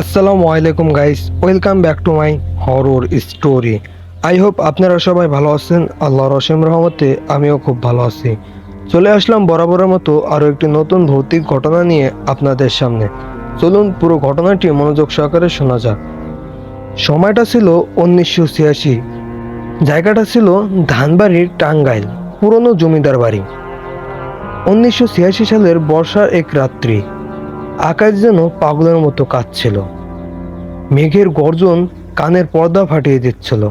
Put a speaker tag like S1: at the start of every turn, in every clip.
S1: আসসালামু আলাইকুম guys welcome back to my horror story I hope আপনারা সবাই ভালো আছেন। আল্লাহ রসিম রহমতে আমিও খুব ভালো আছি। চলে আসলাম বরাবরের মতো আরও একটি নতুন ভৌতিক ঘটনা নিয়ে আপনাদের সামনে। চলুন পুরো ঘটনাটি মনোযোগ সহকারে শোনা যাক। সময়টা ছিল উনিশশো ছিয়াশি। জায়গাটা ছিল ধানবাড়ির টাঙ্গাইল, পুরনো জমিদার বাড়ি। উনিশশো ছিয়াশি সালের বর্ষার এক রাত্রি। আকাশ যেন পাগলের মতো কাঁদছিল। মেঘের গর্জন কানের পর্দা ফাটিয়ে দিচ্ছিল।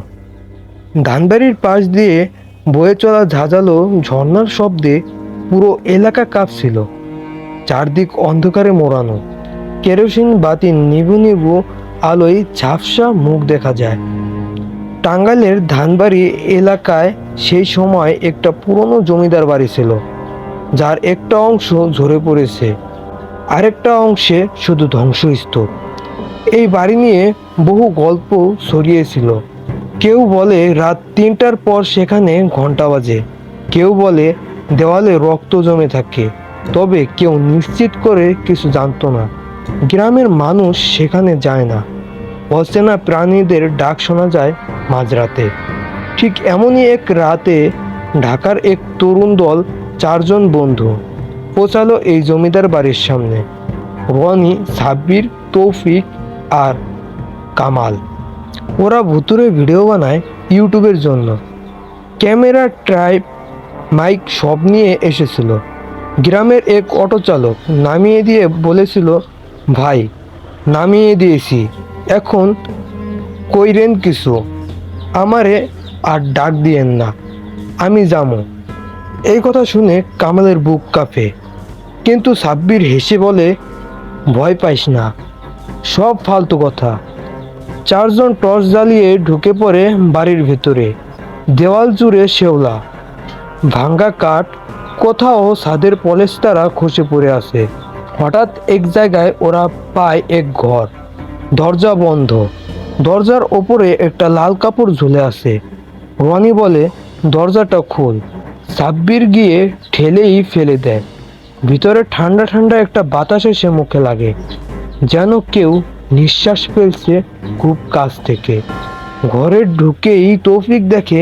S1: ধানবাড়ির পাশ দিয়ে বয়ে চলা ঝাঁঝালো ঝর্ণার শব্দে পুরো এলাকা কাঁপছিল। চারদিক অন্ধকারে মোড়ানো। কেরোসিন বাতি নিভু নিবু আলোয় ঝাপসা মুখ দেখা যায়। টাঙ্গাইলের ধানবাড়ি এলাকায় সেই সময় একটা পুরনো জমিদার বাড়ি ছিল, যার একটা অংশ ঝরে পড়েছে। আরেকটা অংশে শুধু ধ্বংসস্তূপ। এই বাড়ি নিয়ে বহু গল্প ছড়িয়েছিল। কেউ বলে রাত তিনটার পর সেখানে ঘণ্টা বাজে। কেউ বলে দেওয়ালে রক্ত জমে থাকে। তবে কেউ নিশ্চিত করে কিছু জানতো না। গ্রামের মানুষ সেখানে যায় না। অচেনা প্রাণীদের ডাক শোনা যায় মাঝরাতে। ঠিক এমনই এক রাতে ঢাকার এক তরুণ দল চারজন বন্ধু পৌঁছালো এই জমিদার বাড়ির সামনে। রনি, সাব্বির, তৌফিক আর কামাল। ওরা ভুতুরে ভিডিও বানায় ইউটিউবের জন্য। ক্যামেরা, ট্রাইব, মাইক সব নিয়ে এসেছিল। গ্রামের এক অটো চালক নামিয়ে দিয়ে বলেছিল, ভাই, নামিয়ে দিয়েছি। এখন কইরেন কিছু। আমারে আর ডাক দিয়েন না। আমি যামো। এই কথা শুনে কামালের বুক কাঁপে। কিন্তু সাব্বির হেসে বলে, ভয় পাইস না, সব ফালতু কথা। চারজন টর্চ জ্বালিয়ে ঢুকে পড়ে বাড়ির ভেতরে, দেওয়াল জুড়ে শেওলা। ভাঙ্গা কাঠ কোথাও ছাদের পলেস্তারা খসে পড়ে আছে। হঠাৎ এক জায়গায় ওরা পায় এক ঘর। দরজা বন্ধ। দরজার ওপরে একটা লাল কাপড় ঝুলে আছে। রনি বলে, দরজাটা খোল। সাব্বির গিয়ে ঠেলেই ফেলে দেয়। ভিতরে ঠান্ডা ঠান্ডা একটা বাতাস এসে মুখে লাগে, যেন কেউ নিঃশ্বাস ফেলছে খুব কাছ থেকে। ঘরে ঢুকেই তৌফিক দেখে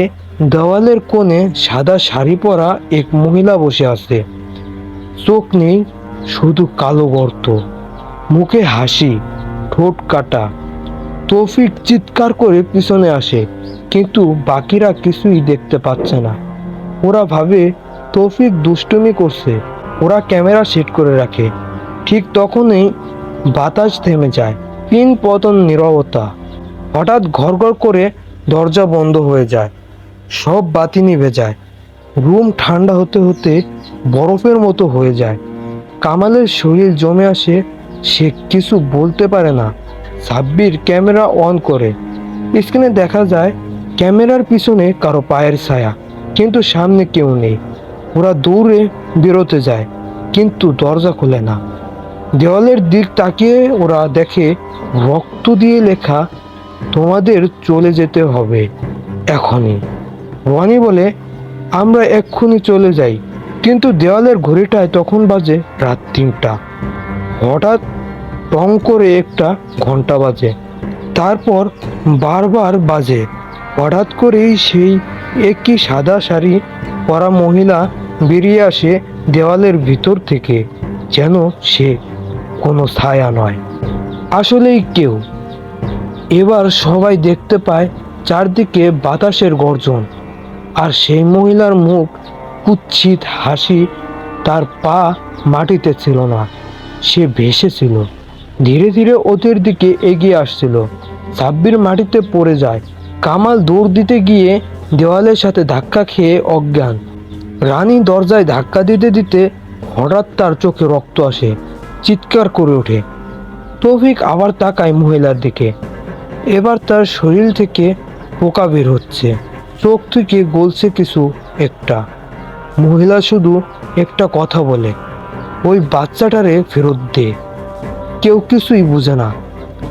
S1: দেওয়ালের কোণে সাদা শাড়ি পরা এক মহিলা বসে আছে। চোখ নেই, শুধু কালো গর্ত। মুখে হাসি, ঠোঁট কাটা। তৌফিক চিৎকার করে পিছনে আসে, কিন্তু বাকিরা কিছুই দেখতে পাচ্ছে না। ওরা ভাবে, তৌফিক দুষ্টুমি করছে। ওরা ক্যামেরা সেট করে রাখে। ঠিক তখনই বাতাস থেমে যায়। পিন পতন নীরবতা। হঠাৎ ঘর ঘর করে দরজা বন্ধ হয়ে যায়। সব বাতি নিভে যায়। রুম ঠান্ডা হতে হতে বরফের মতো হয়ে যায়। কামালের শরীর জমে আসে, সে কিছু বলতে পারে না। সাব্বির ক্যামেরা অন করে। স্ক্রিনে দেখা যায়, ক্যামেরার পিছনে কারও পায়ের ছায়া, কিন্তু সামনে কেউ নেই। ওরা দৌড়ে বেরোতে যায়, কিন্তু দরজা খোলে না। দেওয়ালের দিক তাকিয়ে ওরা দেখে রক্ত দিয়ে লেখা, তোমাদের চলে যেতে হবে এখনই। রনি বলে, আমরা এক্ষুনি চলে যাই। কিন্তু দেওয়ালের ঘড়িটায় তখন বাজে রাত তিনটা। হঠাৎ টং করে একটা ঘণ্টা বাজে। তারপর বারবার বাজে। হঠাৎ করেই সেই একই সাদা শাড়ি পরা মহিলা বেরিয়ে আসে দেওয়ালের ভিতর থেকে, যেন সে কোনো ছায়া নয়। আসলেই কেউ। এবার সবাই দেখতে পায় চারদিকে বাতাসের গর্জন, আর সেই মহিলার মুখ কুৎসিত হাসি তার পা মাটিতে ছিল না, সে ভেসেছিল ধীরে ধীরে ওদের দিকে এগিয়ে আসছিল। সাব্বির মাটিতে পড়ে যায়। কামাল দৌড় দিতে গিয়ে দেওয়ালের সাথে ধাক্কা খেয়ে অজ্ঞান। রানী দরজায় ধাক্কা দিতে দিতে হঠাৎ তার চোখে রক্ত আসে, চিৎকার করে ওঠে। তৌফিক আবার তাকায় মহিলার দিকে। এবার তার শরীর থেকে পোকা বের হচ্ছে। চোখ থেকে গলছে কিছু একটা। মহিলা শুধু একটা কথা বলে, ওই বাচ্চাটারে ফেরত দে। কেউ কিছুই বুঝে না।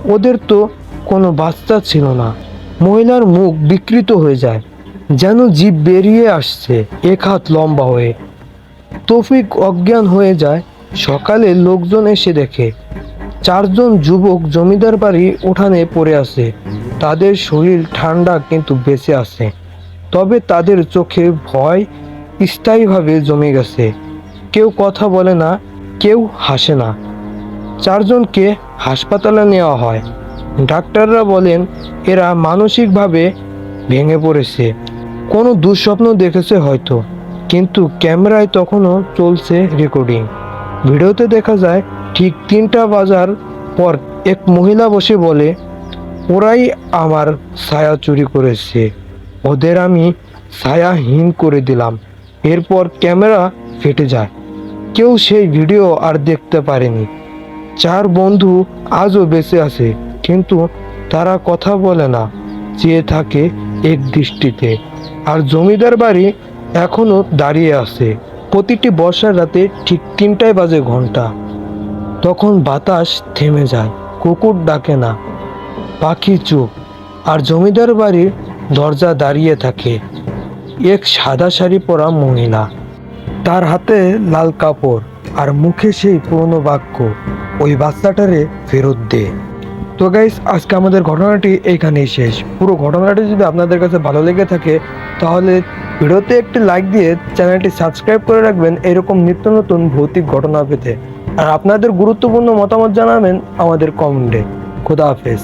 S1: ওদের তো কোনো বাচ্চা ছিল না। মহিলার মুখ বিকৃত হয়ে যায়। যেন জীব বেরিয়ে আসছে, এক হাত লম্বা হয়ে। তৌফিক অজ্ঞান হয়ে যায়, সকালে লোকজন এসে দেখে। চারজন যুবক জমিদার বাড়ি উঠানে পড়ে আছে। তাদের শরীর ঠান্ডা কিন্তু বেঁচে আছে। তবে তাদের চোখে ভয় স্থায়ীভাবে জমে গেছে। কেউ কথা বলে না, কেউ হাসে না। চারজনকে হাসপাতালে নেওয়া হয়। ডাক্তাররা বলেন, এরা মানসিকভাবে ভেঙে পড়েছে। কোনো দুঃস্বপ্ন দেখেছে হয়তো, কিন্তু ক্যামেরায় তখনও চলছে রেকর্ডিং। ভিডিওতে দেখা যায়, ঠিক তিনটা বাজার পর এক মহিলা বসে বলে, ওরাই আমার ছায়া চুরি করেছে, ওদের আমি ছায়াহীন করে দিলাম। এরপর ক্যামেরা ফেটে যায়। কেউ সেই ভিডিও আর দেখতে পারেনি। চার বন্ধু আজও বেঁচে আছে, কিন্তু তারা কথা বলে না, চেয়ে থাকে এক দৃষ্টিতে। আর জমিদার বাড়ি এখনও দাঁড়িয়ে আছে। প্রতিটি বর্ষার রাতে ঠিক তিনটায় বাজে ঘণ্টা। তখন বাতাস থেমে যায়, কুকুর ডাকে না। পাখি চুপ, আর জমিদার বাড়ির দরজা দাঁড়িয়ে থাকে। এক সাদা শাড়ি পরা মহিলা। তার হাতে লাল কাপড়, আর মুখে সেই পুরনো বাক্য, ওই বাচ্চাটারে ফেরত দে। তো গাইস আজকে আমাদের ঘটনাটি এইখানেই শেষ। পুরো ঘটনাটি যদি আপনাদের কাছে ভালো লেগে থাকে তাহলে ভিডিওতে একটি লাইক দিয়ে চ্যানেলটি সাবস্ক্রাইব করে রাখবেন এরকম নিত্য নতুন ভৌতিক ঘটনা পেতে। আর আপনাদের গুরুত্বপূর্ণ মতামত জানাবেন আমাদের কমেন্টে খোদা হাফেজ।